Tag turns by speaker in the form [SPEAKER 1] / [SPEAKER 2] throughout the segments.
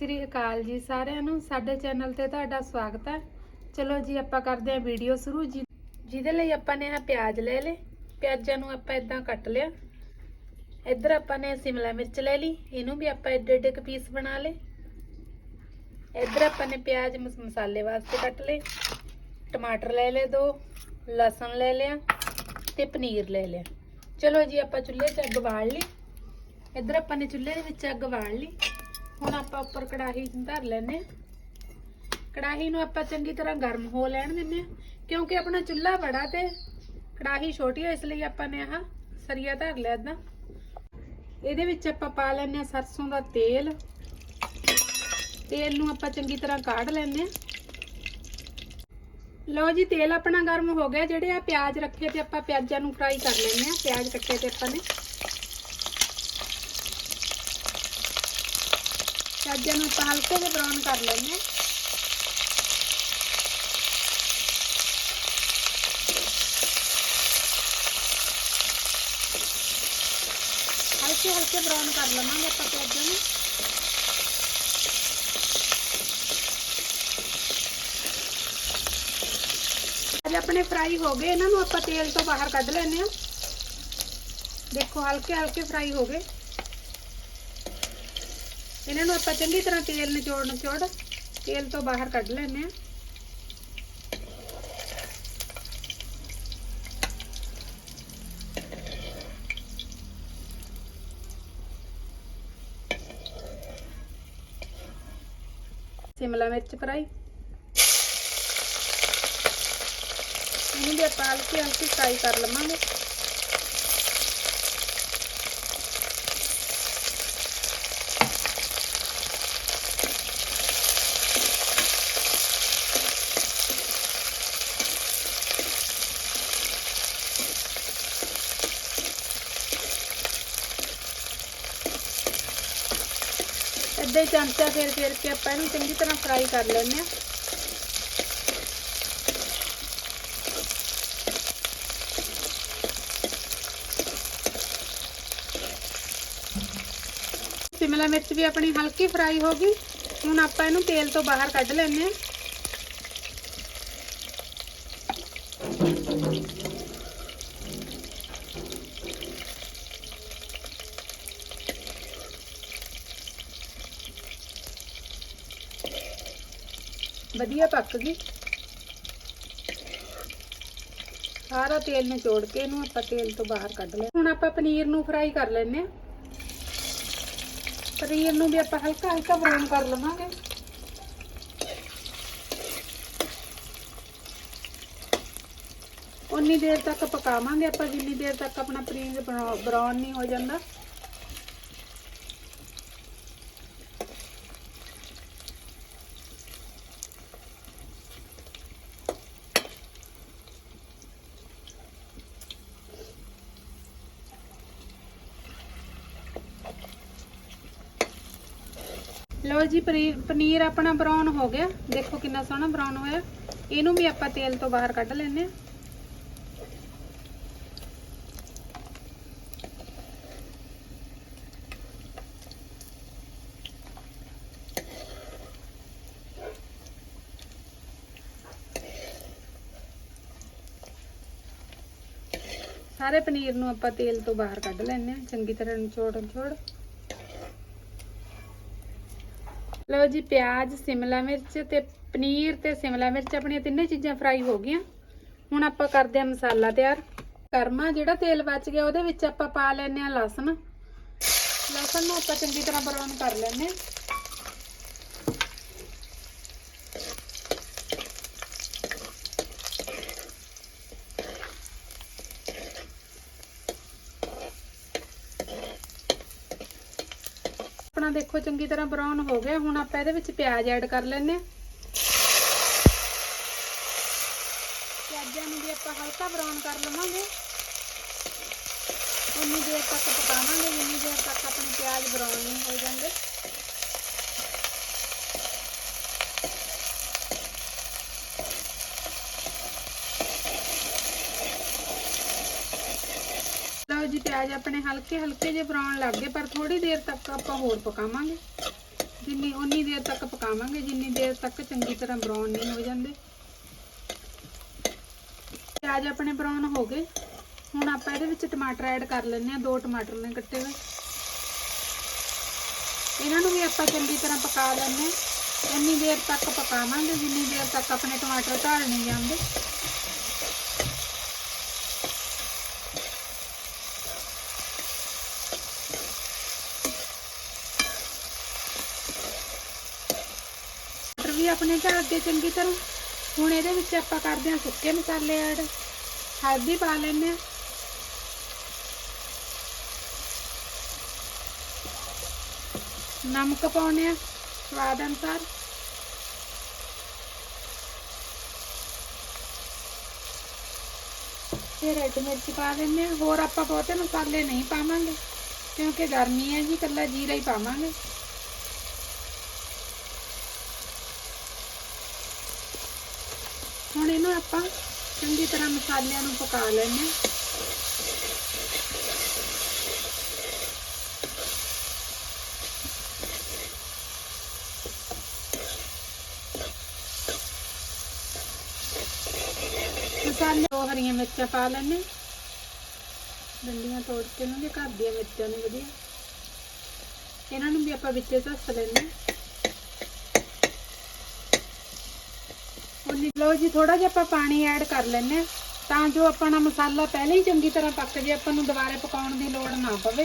[SPEAKER 1] ਸ੍ਰੀ ਅਕਾਲ ਜੀ ਸਾਰਿਆਂ ਨੂੰ। ਸਾਡੇ ਚੈਨਲ ਤੇ ਤੁਹਾਡਾ ਸਵਾਗਤ ਹੈ। ਚਲੋ ਜੀ, ਆਪਾਂ ਕਰਦੇ ਹਾਂ ਵੀਡੀਓ ਸ਼ੁਰੂ। ਜੀ ਜਿਹਦੇ ਲਈ ਆਪਾਂ ਨੇ ਆਹ ਪਿਆਜ਼ ਲੈ ਲਏ। ਪਿਆਜ਼ਾਂ ਨੂੰ ਆਪਾਂ ਇਦਾਂ ਕੱਟ ਲਿਆ। ਇੱਧਰ ਆਪਾਂ ਨੇ ਸਿਮਲਾ ਮਿਰਚ ਲੈ ਲਈ। ਇਹਨੂੰ ਵੀ ਆਪਾਂ ਏਡੇ ਏਡੇ ਕੁ ਪੀਸ ਬਣਾ ਲਏ। ਇੱਧਰ ਆਪਾਂ ਨੇ ਪਿਆਜ਼ ਮਸ- ਮਸਾਲੇ ਵਾਸਤੇ ਕੱਟ ਲਏ। ਟਮਾਟਰ ਲੈ ਲਏ ਦੋ, ਲਸਣ ਲੈ ਲਿਆ ਤੇ ਪਨੀਰ ਲੈ ਲਿਆ। ਚਲੋ ਜੀ, ਆਪਾਂ ਚੁੱਲ੍ਹੇ 'ਚ ਅੱਗ ਬਾਲ ਲਈ। ਇੱਧਰ ਆਪਾਂ ਨੇ ਚੁੱਲ੍ਹੇ ਦੇ ਵਿੱਚ ਅੱਗ ਬਾਲ ਲਈ। ਹੁਣ ਆਪਾਂ ਉੱਪਰ ਕੜਾਹੀ ਧਰ ਲੈਨੇ ਆ ਕੜਾਹੀ ਨੂੰ ਆਪਾਂ ਚੰਗੀ ਤਰ੍ਹਾਂ ਗਰਮ ਹੋ ਲੈਣ ਦਿੰਨੇ ਆ ਕਿਉਂਕਿ ਆਪਣਾ ਚੁੱਲ੍ਹਾ ਬੜਾ ਤੇ ਕੜਾਹੀ ਛੋਟੀ ਹੈ ਇਸ ਲਈ ਆਪਾਂ ਨੇ ਆਹ ਸਰੀਆ ਧਰ ਲਿਆ ਇਦਾਂ ਇਹਦੇ ਵਿੱਚ ਆਪਾਂ ਪਾ ਲੈਨੇ ਆ ਸਰਸੋਂ ਦਾ ਤੇਲ। ਤੇਲ ਨੂੰ ਆਪਾਂ ਚੰਗੀ ਤਰ੍ਹਾਂ ਕਾੜ ਲੈਨੇ ਆ ਲਓ ਜੀ, ਤੇਲ ਆਪਣਾ ਗਰਮ ਹੋ ਗਿਆ, ਜਿਹੜੇ ਆ ਪਿਆਜ਼ ਰੱਖੇ ਤੇ ਆਪਾਂ ਪਿਆਜ਼ਾਂ ਨੂੰ ਫਰਾਈ ਕਰ ਲੈਨੇ ਆ ਪਿਆਜ਼ ਕੱਟੇ ਤੇ ਆਪਾਂ ਨੇ। ਪਿਆਜ਼ਾਂ ਨੂੰ ਆਪਾਂ ਹਲਕੇ ਜਿਹੇ ਬਰਾਊਨ ਕਰ ਲੈਣੇ ਹਲਕੇ ਹਲਕੇ ਬਰਾਊਨ ਕਰ ਲਵਾਂਗੇ ਆਪਾਂ ਪਿਆਜ਼ਾਂ ਨੂੰ ਅੱਜ ਆਪਣੇ ਫਰਾਈ ਹੋ ਗਏ ਇਹਨਾਂ ਨੂੰ ਆਪਾਂ ਤੇਲ ਤੋਂ ਬਾਹਰ ਕੱਢ ਲੈਣੇ ਆ ਦੇਖੋ ਹਲਕੇ ਹਲਕੇ ਫਰਾਈ ਹੋ ਗਏ ਇਹਨਾਂ ਨੂੰ ਆਪਾਂ ਚੰਗੀ ਤਰ੍ਹਾਂ ਤੇਲ ਨਿਚੋੜ ਨਿਚੋੜ ਤੇਲ ਤੋਂ ਬਾਹਰ ਕੱਢ ਲੈਣੇ ਆ ਸਿਮਲਾ ਮਿਰਚ ਫਰਾਈ ਇਹਨੂੰ ਵੀ ਆਪਾਂ ਹਲਕੀ ਹਲਕੀ ਫਰਾਈ ਕਰ ਲਵਾਂਗੇ। ਏਦਾਂ ਹੀ ਚਮਚਾ ਫੇਰ ਫੇਰ ਕੇ ਆਪਾਂ ਇਹਨੂੰ ਚੰਗੀ ਤਰ੍ਹਾਂ ਫਰਾਈ ਕਰ ਲੈਂਦੇ ਆ ਸ਼ਿਮਲਾ ਮਿਰਚ ਵੀ ਆਪਣੀ ਹਲਕੀ ਫਰਾਈ ਹੋ ਗਈ। ਹੁਣ ਆਪਾਂ ਇਹਨੂੰ ਤੇਲ ਤੋਂ ਬਾਹਰ ਕੱਢ ਲੈਂਦੇ ਆ ਵਧੀਆ ਪੱਕ ਗਈ। ਸਾਰਾ ਤੇਲ ਨਿਚੋੜ ਕੇ ਇਹਨੂੰ ਆਪਾਂ ਤੇਲ ਤੋਂ ਬਾਹਰ ਕੱਢ ਲਿਆ। ਹੁਣ ਆਪਾਂ ਪਨੀਰ ਨੂੰ ਫਰਾਈ ਕਰ ਲੈਨੇ ਆ ਪਨੀਰ ਨੂੰ ਵੀ ਆਪਾਂ ਹਲਕਾ ਹਲਕਾ ਬਰਾਊਨ ਕਰ ਲਵਾਂਗੇ। ਉਨੀ ਦੇਰ ਤੱਕ ਪਕਾਵਾਂਗੇ ਆਪਾਂ, ਜਿੰਨੀ ਦੇਰ ਤੱਕ ਆਪਣਾ ਪਨੀਰ ਬਰਾਊਨ ਨਹੀਂ ਹੋ ਜਾਂਦਾ। ਲਓ ਜੀ ਪਨੀਰ ਆਪਣਾ ਬਰਾਊਨ ਹੋ ਗਿਆ। ਦੇਖੋ ਕਿੰਨਾ ਸੋਹਣਾ ਬਰਾਊਨ ਹੋਇਆ। ਇਹਨੂੰ ਵੀ ਆਪਾਂ ਤੇਲ ਤੋਂ ਬਾਹਰ ਕੱਢ ਲੈਨੇ ਆ ਸਾਰੇ ਪਨੀਰ ਨੂੰ ਆਪਾਂ ਤੇਲ ਤੋਂ ਬਾਹਰ ਕੱਢ ਲੈਨੇ ਆ ਚੰਗੀ ਤਰ੍ਹਾਂ ਨਿਚੋੜ ਨਿਚੋੜ ਲਓ ਜੀ, ਪਿਆਜ਼, ਸਿਮਲਾ ਮਿਰਚ ਤੇ ਪਨੀਰ ਤੇ ਸਿਮਲਾ ਮਿਰਚ, ਆਪਣੀਆਂ ਤਿੰਨੇ ਚੀਜ਼ਾਂ ਫਰਾਈ ਹੋ ਗਈਆਂ। ਹੁਣ ਆਪਾਂ ਕਰਦੇ ਆ ਮਸਾਲਾ ਤਿਆਰ। ਕਰਮਾ, ਜਿਹੜਾ ਤੇਲ ਬਚ ਗਿਆ, ਉਹਦੇ ਵਿੱਚ ਆਪਾਂ ਪਾ ਲੈਨੇ ਆ ਲਸਣ। ਲਸਣ ਨੂੰ ਆਪਾਂ ਚੰਗੀ ਤਰ੍ਹਾਂ ਬਰਾਊਨ ਕਰ ਲੈਨੇ ਆ ਆਪਣਾ ਦੇਖੋ, ਚੰਗੀ ਤਰ੍ਹਾਂ ਬਰਾਊਨ ਹੋ ਗਿਆ। ਹੁਣ ਆਪਾਂ ਇਹਦੇ ਵਿੱਚ ਪਿਆਜ਼ ਐਡ ਕਰ ਲੈਣੇ ਆ ਪਿਆਜ਼ਾਂ ਨੂੰ ਵੀ ਆਪਾਂ ਹਲਕਾ ਬਰਾਊਨ ਕਰ ਲਵਾਂਗੇ। ਉਨੀ ਦੇਰ ਤੱਕ ਪਕਾਵਾਂਗੇ, ਜਿੰਨੀ ਦੇਰ ਤੱਕ ਆਪਣੇ ਪਿਆਜ਼ ਬਰਾਊਨ ਨਹੀਂ ਹੋ ਜਾਂਦੇ। ਜੀ ਪਿਆਜ਼ ਆਪਣੇ ਹਲਕੇ ਹਲਕੇ ਜਿਹੇ ਬਰਾਊਨ ਲੱਗ ਗਏ, ਪਰ ਥੋੜੀ ਦੇਰ ਤੱਕ ਆਪਾਂ ਹੋਰ ਪਕਾਵਾਂਗੇ। ਜਿੰਨੀ ਉਨੀ ਦੇਰ ਤੱਕ ਪਕਾਵਾਂਗੇ, ਜਿੰਨੀ ਦੇਰ ਤੱਕ ਚੰਗੀ ਤਰ੍ਹਾਂ ਬਰਾਊਨ ਨਹੀਂ ਹੋ ਜਾਂਦੇ। ਪਿਆਜ਼ ਆਪਣੇ ਬਰਾਊਨ ਹੋ ਗਏ। ਹੁਣ ਆਪਾਂ ਇਹਦੇ ਵਿੱਚ ਟਮਾਟਰ ਐਡ ਕਰ ਲੈਣੇ ਆ ਦੋ ਟਮਾਟਰ ਨੇ ਕੱਟੇ ਹੋਏ। ਇਹਨਾਂ ਨੂੰ ਵੀ ਆਪਾਂ ਚੰਗੀ ਤਰ੍ਹਾਂ ਪਕਾ ਲੈਣੇ ਹਾਂ। ਇੰਨੀ ਦੇਰ ਤੱਕ ਪਕਾਵਾਂਗੇ, ਜਿੰਨੀ ਦੇਰ ਤੱਕ ਆਪਣੇ ਟਮਾਟਰ ਢਾਲ ਨਹੀਂ ਜਾਂਦੇ। ਆਪਣੇ ਢਲ ਗਏ ਚੰਗੀ ਤਰ੍ਹਾਂ। ਹੁਣ ਇਹਦੇ ਵਿੱਚ ਆਪਾਂ ਕਰਦੇ ਹਾਂ ਸੁੱਕੇ ਮਸਾਲੇ ਐਡ। ਹਲਦੀ ਪਾ ਲੈਂਦੇ ਹਾਂ। ਨਮਕ ਪਾਉਣੇ ਆ ਸਵਾਦ ਅਨੁਸਾਰ। ਤੇ ਰੈਡ ਮਿਰਚ ਪਾ ਦਿੰਦੇ ਆ ਹੋਰ ਆਪਾਂ ਬਹੁਤੇ ਮਸਾਲੇ ਨਹੀਂ ਪਾਵਾਂਗੇ, ਕਿਉਂਕਿ ਗਰਮੀ ਹੈ ਜੀ ਕੱਲਾ ਜੀਰਾ ਹੀ ਪਾਵਾਂਗੇ। ਹੁਣ ਇਹਨੂੰ ਆਪਾਂ ਚੰਗੀ ਤਰ੍ਹਾਂ ਮਸਾਲਿਆਂ ਨੂੰ ਪਕਾ ਲੈਂਦੇ ਹਾਂ। ਮਸਾਲੇ ਦੋ ਹਰੀਆਂ ਮਿਰਚਾਂ ਪਾ ਲੈਣੇ ਡੰਡੀਆਂ ਤੋੜ ਕੇ ਇਹਨਾਂ ਦੇ ਘਰ ਦੀਆਂ ਮਿਰਚਾਂ ਨੇ ਵਧੀਆ। ਇਹਨਾਂ ਨੂੰ ਵੀ ਆਪਾਂ ਵਿੱਚੇ ਧੱਸ ਲੈਣੇ ਉਨੀ ਲਓ ਜੀ ਥੋੜਾ ਜਿਹਾ ਆਪਾਂ ਪਾਣੀ ਐਡ ਕਰ ਲੈਣੇ ਹਾਂ, ਤਾਂ ਜੋ ਆਪਣਾ ਮਸਾਲਾ ਪਹਿਲਾਂ ਹੀ ਚੰਗੀ ਤਰ੍ਹਾਂ ਪੱਕ ਜੇ, ਆਪਾਂ ਨੂੰ ਦੁਬਾਰੇ ਪਕਾਉਣ ਦੀ ਲੋੜ ਨਾ ਪਵੇ।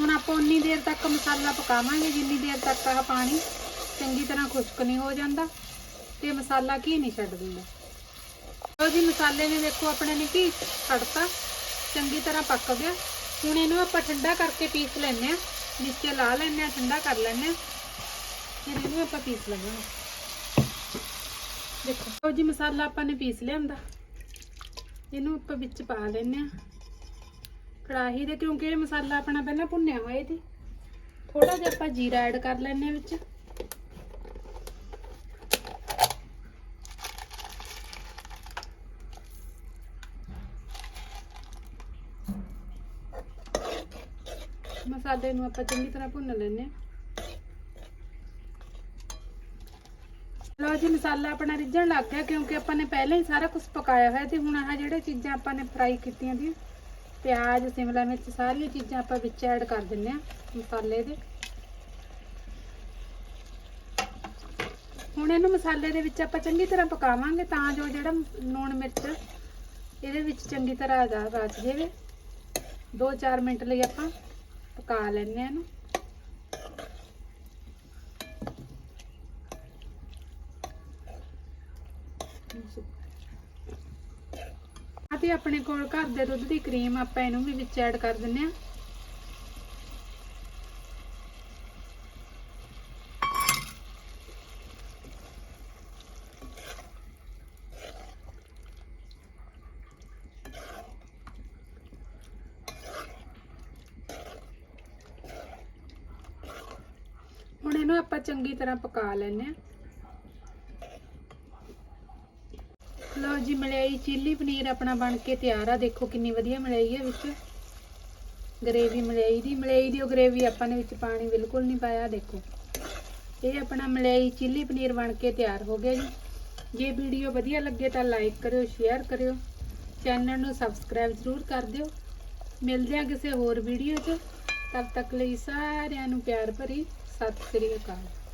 [SPEAKER 1] ਹੁਣ ਆਪਾਂ ਉਨੀ ਦੇਰ ਤੱਕ ਮਸਾਲਾ ਪਕਾਵਾਂਗੇ, ਜਿੰਨੀ ਦੇਰ ਤੱਕ ਆਹ ਪਾਣੀ ਚੰਗੀ ਤਰ੍ਹਾਂ ਖੁਸ਼ਕ ਨਹੀਂ ਹੋ ਜਾਂਦਾ, ਤੇ ਮਸਾਲਾ ਕੀ ਨਹੀਂ ਛੱਡ ਦਿੰਦਾ। ਲਓ ਜੀ, ਮਸਾਲੇ ਨੇ ਦੇਖੋ ਆਪਣੇ ਨੇ ਕੀ ਛੱਡਤਾ ਚੰਗੀ ਤਰ੍ਹਾਂ ਪੱਕ ਗਿਆ। ਹੁਣ ਇਹਨੂੰ ਆਪਾਂ ਠੰਡਾ ਕਰਕੇ ਪੀਸ ਲੈਣੇ ਆ ਨੀਚੇ ਲਾ ਲੈਣੇ ਆ ਠੰਡਾ ਕਰ ਲੈਣੇ ਆ ਫਿਰ ਇਹਨੂੰ ਆਪਾਂ ਪੀਸ ਲਵਾਂਗੇ। ਦੇਖੋ। ਲਓ ਜੀ, ਮਸਾਲਾ ਆਪਾਂ ਨੇ ਪੀਸ ਲਿਆਂਦਾ। ਇਹਨੂੰ ਆਪਾਂ ਵਿੱਚ ਪਾ ਲੈਣੇ ਆ ਕੜਾਹੀ ਦੇ, ਕਿਉਂਕਿ ਇਹ ਮਸਾਲਾ ਆਪਣਾ ਪਹਿਲਾਂ ਭੁੰਨਿਆ ਹੋਇਆ ਸੀ। ਥੋੜਾ ਜਿਹਾ ਆਪਾਂ ਜੀਰਾ ਐਡ ਕਰ ਲੈਣੇ ਆ ਵਿੱਚ। ਮਸਾਲੇ ਨੂੰ ਆਪਾਂ ਚੰਗੀ ਤਰ੍ਹਾਂ ਭੁੰਨ ਲੈਣੇ ਆ ਲਓ ਜੀ, ਮਸਾਲਾ ਆਪਣਾ ਰਿੱਝਣ ਲੱਗ ਗਿਆ ਕਿਉਂਕਿ ਆਪਾਂ ਨੇ ਪਹਿਲਾਂ ਹੀ ਸਾਰਾ ਕੁਝ ਪਕਾਇਆ ਹੋਇਆ ਤੇ ਹੁਣ ਆਹ ਜਿਹੜੇ ਚੀਜ਼ਾਂ ਆਪਾਂ ਨੇ ਫਰਾਈ ਕੀਤੀਆਂ ਦੀਆਂ, ਪਿਆਜ਼, ਸ਼ਿਮਲਾ ਮਿਰਚ, ਸਾਰੀਆਂ ਚੀਜ਼ਾਂ ਆਪਾਂ ਵਿੱਚ ਐਡ ਕਰ ਦਿੰਨੇ ਆ ਮਸਾਲੇ ਦੇ। ਹੁਣ ਇਹਨੂੰ ਮਸਾਲੇ ਦੇ ਵਿੱਚ ਆਪਾਂ ਚੰਗੀ ਤਰ੍ਹਾਂ ਪਕਾਵਾਂਗੇ ਤਾਂ ਜੋ ਜਿਹੜਾ ਲੂਣ ਮਿਰਚ ਇਹਦੇ ਵਿੱਚ ਚੰਗੀ ਤਰ੍ਹਾਂ ਆ ਜਾ ਰਚ ਜਾਵੇ 2-4 ਮਿੰਟ ਲਈ ਆਪਾਂ ਪਕਾ ਲੈਂਦੇ ਆ ਇਹਨੂੰ। ਆ ਤੇ ਆਪਣੇ ਕੋਲ ਘਰ ਦੇ ਦੁੱਧ ਦੀ ਕਰੀਮ ਆਪਾਂ ਇਹਨੂੰ ਵੀ ਵਿੱਚ ਐਡ ਕਰ ਦਿੰਨੇ ਆ ਹੁਣ ਇਹਨੂੰ ਆਪਾਂ ਚੰਗੀ ਤਰ੍ਹਾਂ ਪਕਾ ਲੈਨੇ ਆ ਲਓ ਜੀ, ਮਲਾਈ, ਚਿੱਲੀ ਪਨੀਰ ਆਪਣਾ ਬਣ ਕੇ ਤਿਆਰ ਆ। ਦੇਖੋ ਕਿੰਨੀ ਵਧੀਆ ਮਲਾਈ ਹੈ ਵਿੱਚ। ਗਰੇਵੀ ਮਲਾਈ ਦੀ। ਮਲਾਈ ਦੀ ਉਹ ਗਰੇਵੀ ਆਪਾਂ ਨੇ ਵਿੱਚ ਪਾਣੀ ਬਿਲਕੁਲ ਨਹੀਂ ਪਾਇਆ, ਦੇਖੋ। ਇਹ ਆਪਣਾ ਮਲਾਈ, ਚਿੱਲੀ ਪਨੀਰ ਬਣ ਕੇ ਤਿਆਰ ਹੋ ਗਿਆ ਜੀ। ਜੇ ਵੀਡੀਓ ਵਧੀਆ ਲੱਗੇ ਤਾਂ ਲਾਈਕ ਕਰਿਓ, ਸ਼ੇਅਰ ਕਰਿਓ। ਚੈਨਲ ਨੂੰ ਸਬਸਕ੍ਰਾਈਬ ਜ਼ਰੂਰ ਕਰ ਦਿਓ। ਮਿਲਦੇ ਹਾਂ ਕਿਸੇ ਹੋਰ ਵੀਡੀਓ 'ਚ। ਤਦ ਤੱਕ ਲਈ ਸਾਰਿਆਂ ਨੂੰ ਪਿਆਰ ਭਰੀ। ਸਤਿ ਸ੍ਰੀ ਅਕਾਲ।